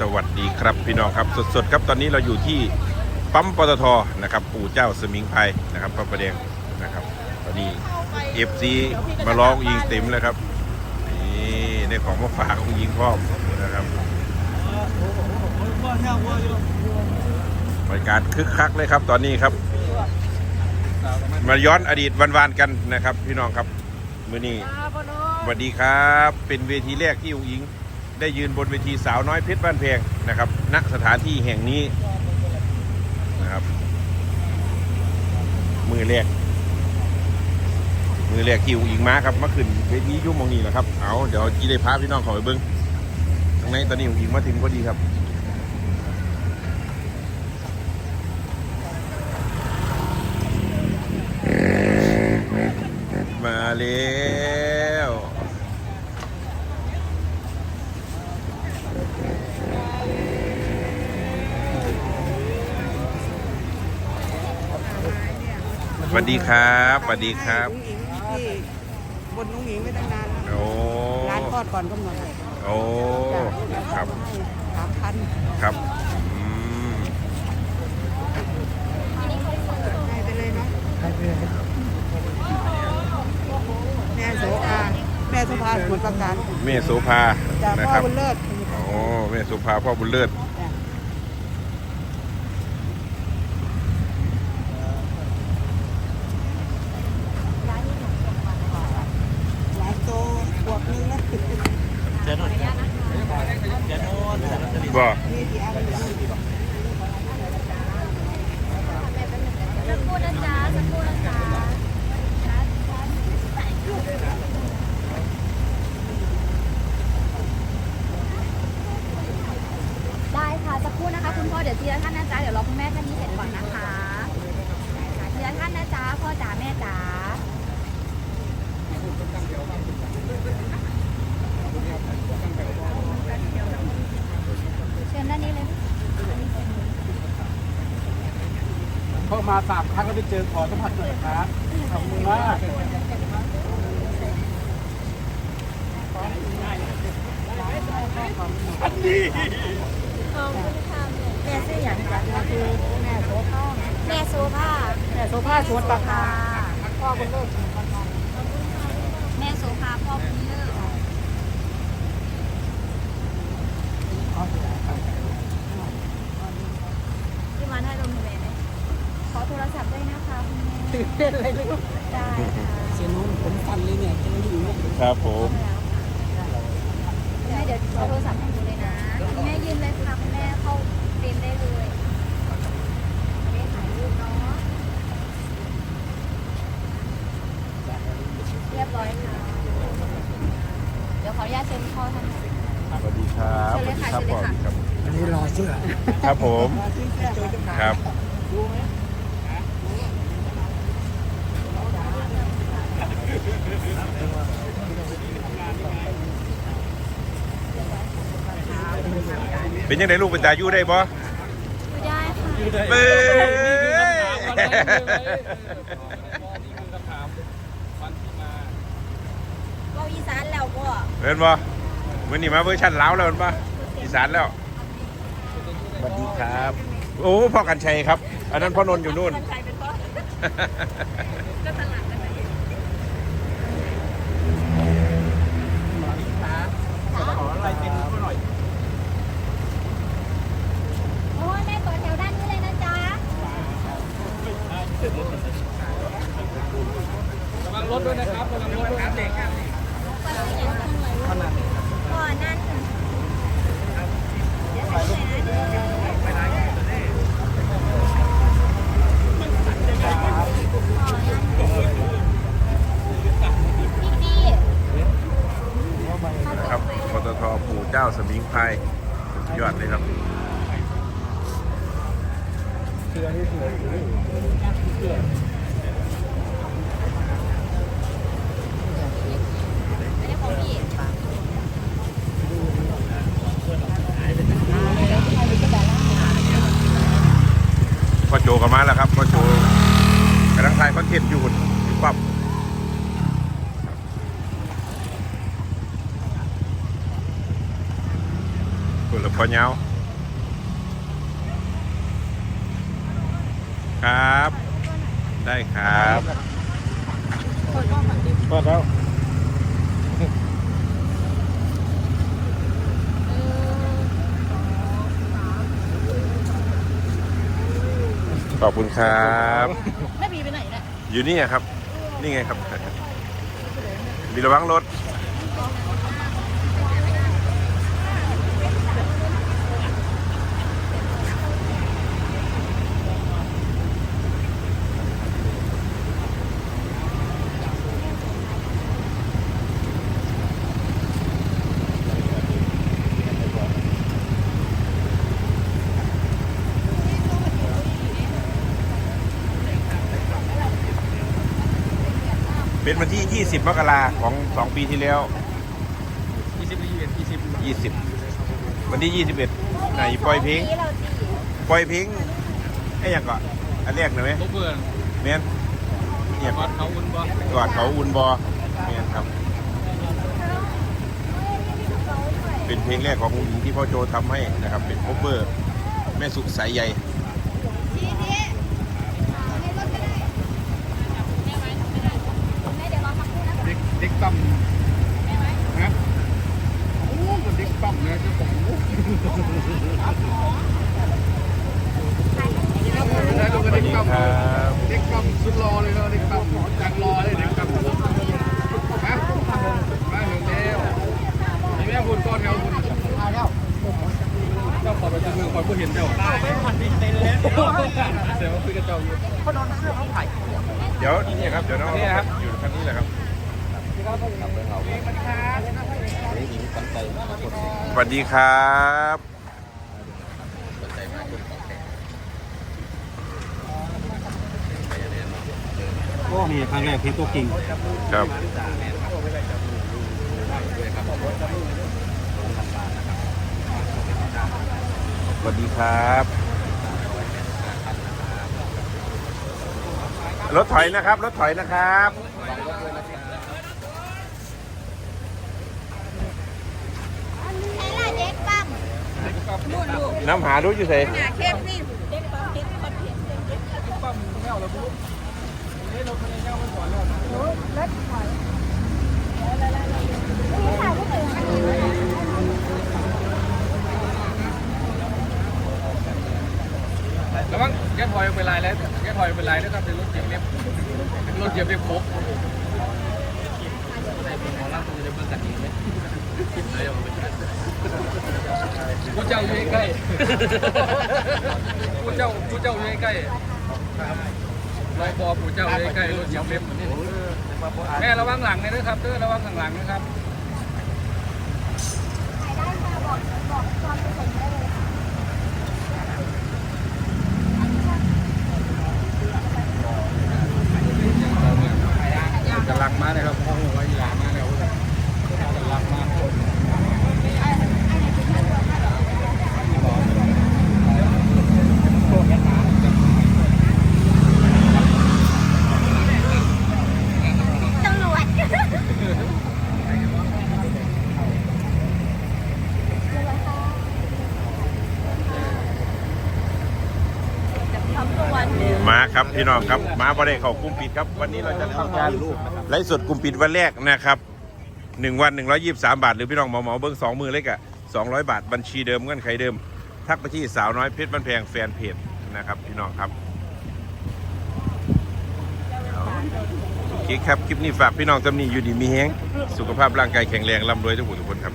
สวัสดีครับพี่น้องครับสดๆครับตอนนี้เราอยู่ที่ปั๊มปตทนะครับปู่เจ้าสมิงไพรนะครับพระประแดงนะครับ ตอนนี้เอฟซีมาร้องยิงเต็มเลยครับนี่ได้ของมาฝากของยิงพ่อมนะครับบรรยากาศคึกคักเลยครับตอนนี้ครับ มาย้อนอดีตวันๆกันนะครับ พี่น้องครับ มื้อนี้สวัสดีครับ เป็นเวทีแรกที่อุ๋งอิง ได้ยืนบนเวทีสาวน้อยเพชรบ้านเพงนะครับณสถานที่แห่งนี้นะครับ มือแรกมือแรกที่อุ๋งอิงมาครับเมื่อคืนเวทียุ่หมองนี้แหละครับเอาเดี๋ยวจีได้พาพี่น้องเขอไปเบิ้งตรงนี้ตอนนี้อุ๋งอิงมาถึงพอดีครับมาแล้วส วัสดีครับสวัสดีครับนุ้งอิงที่บนนุ้งอิงไม่ตั้งนานแล้วโอ้ ร้านทอดก่อนกำหนดโอ้ ครับ สามพันครับอืมให้ไปเลยเนาะแม่โสภาแม่โสภาสมุทรปราการแม่โสภาจากนะพ่อครับ บุญเลิศโอ้แม่โสภาพ่อบุญเลิศ หลายโตขวบนึงนะ บ่สักครู่นะจ๊ะสักครู่นะจ๊ะได้ค่ะสักครู่นะคะ คุณพ่อเดี๋ยวทีละท่านนะจ๊ะเดี๋ยวรอคุณแม่ท่านนี้เสร็จก่อนนะคะได้ค่ะทีละท่านนะจ๊ะพ่อจ๋าแม่จ๋าเชิญด้านนี้เลย เข้ามาสามครั้งแล้วไม่เจอขอสัมผัสหน่อยครับขอบคุณมากแม่ชื่ออย่างจ๊ะคือแม่โซภาแม่โซภาแม่โสภาสมุทรปากาพ่อบุญเลิศแม่โสภาพ่อบุญเลิศที่มาให้ลงทะเลเลยข อโทรศัพท์ด้วยนะคะคุณแม่ตื่นเต้นเลยลูกได้ค่ะเสียนุ่มผมฟันเลยเนี่ยจะไม่อยู่เนี่ยครับผม แม่เดี๋ยวเอาโทรศัพท์ให้ดูเลยนะคุณแม่ยืนเลยค่ะคุณแม่เข้าเต็มได้เลยไม่ถ่ายรูปเนาะเรียบร้อยค่ะเดี๋ยวขออนุญาตเชิญพ่อท่านหน่อย สวัสดีครับเชิญเลยค่ะสวัสดีครับเชิญเลยค่ะพ่อสวัสดีครับ อันนี้รอเสื้อ ครับผม ครับ เป็นยังไงลูกเป็นตาอยู่ได้บ่ไม่ได้ค่ะเบ้ยเราอีสานแล้วก็เห็นบ่วันนี้มาเวอร์ชันลาวแล้วเห็นบ่อีสานแล้วสวัสดีครับ โอ้พ่อกันชัยครับ อันนั้นพ่อนนท์อยู่นู่นใครเป็นพ่อก็สลับกั Hold on. พ่อโจกันมาณแล้วครับพ่อโจกำลังถ่ายคอนเทนต์อยู่ปั๊บคุณหละพอเงาครับ ได้ครับเปิดแล้ว ขอบคุณครับแม่บีไปไหนเนี่ยอยู่นี่อะครับ นี่ไงครับ มีระวังรถ เป็นวันที่ 20 มกราของ 2 ปีที่แล้ว ยี่สิบยี่สิบยี่สิบ20 วันที่ 21ไหนปล่อยเพลงนี้เราจีปล่อยเพลงไอ้หยังก่อนอันแรกหน่อยไหมลูกเบื่อแมนเนี่ยกอดเขาอุ่นบ่กอดเขาอุ่นบอแมนครับ เป็นเพลงแรกของผู้หญิงที่พ่อโจทำให้นะครับ เป็นโคเวอร์แม่สุสายใย ทีนี้ให้รถก็ได้แม่ไว้ไม่ได้แม่เดี๋ยวรอสักครู่นะคะ เด็กเด็กต่ำนะโอ้มันเด็กต่ำเลยเจ้าของได้ลง ส กับ วัส เด็ก ดี ต่ำ ครับ เด็กต่ำสุดรอเลยเนาะเด็กต่ำจังรอเลยเด็กต่ำฮะมาถึงแล้วนี่แม่คุณก้อนเขาคุณเจ้าขอไปจับมือคอยผู้เห็นเจ้าไม่ผ่านดิเต็นแล้วเดี๋ยวคุยกับเจ้าอยู่ เดี๋ยวนี่ครับ เดี๋ยวน้อง นี่นะครับ อยู่คันนี้แหละครับ สวัสดีครับก็มีครั้งแรกเพลงตัวจริงครับสวัสดีครับ รถถอยนะครับ รถถอยนะครับ แม่ละเด็กปั๊ม น้ำหาดูอยู่เสเข้มนี่นี่ค่ะผู้ตื่นอันนี้แล้วมั้งแกถอยไปลายแล้วแกถอยไปลายนะครับเป็นรถเจียบเล็บรถเจียบเล็บครบผู้เกูเจ้าอยู่ใกล้ผู้เจ้าผู้เจ้าอยู่ใกล้รอยบอผู้เจ้าอยู่ใกล้รถเจียบเล็บแม่ระวังหลังเลยนะครับเด้อระวังข้างหลังนะครับได้ค่ะบอกบอกควระสงค์ได้เลยค่ะกำลังมาเลยครับห้องไว้ยามาแล้วกำลังมา ตำรวจ มา ครับพี่น้องครับมาประเด็เขากลุ่มปิดครับ วันนี้เราจะทำการไลฟ์สดกลุ่มปิดวันแรกนะครับหนึ่งวันหนึ่งร้อยยี่สิบสามบาท หรือพี่น้องเหมาเหมาเบิ้งสองมือเล็กอะสองร้อยบาทบัญชีเดิมเงื่อนไขเดิม ทักไปที่สาวน้อยเพชรบันแพงแฟนเพจนะครับพี่น้องครับโอเคครับคลิปนี้ฝากพี่น้องจำนี้อยู่ดีมีแฮงสุขภาพร่างกายแข็งแรงร่ำรวยทุกผู้ทุกคนครับ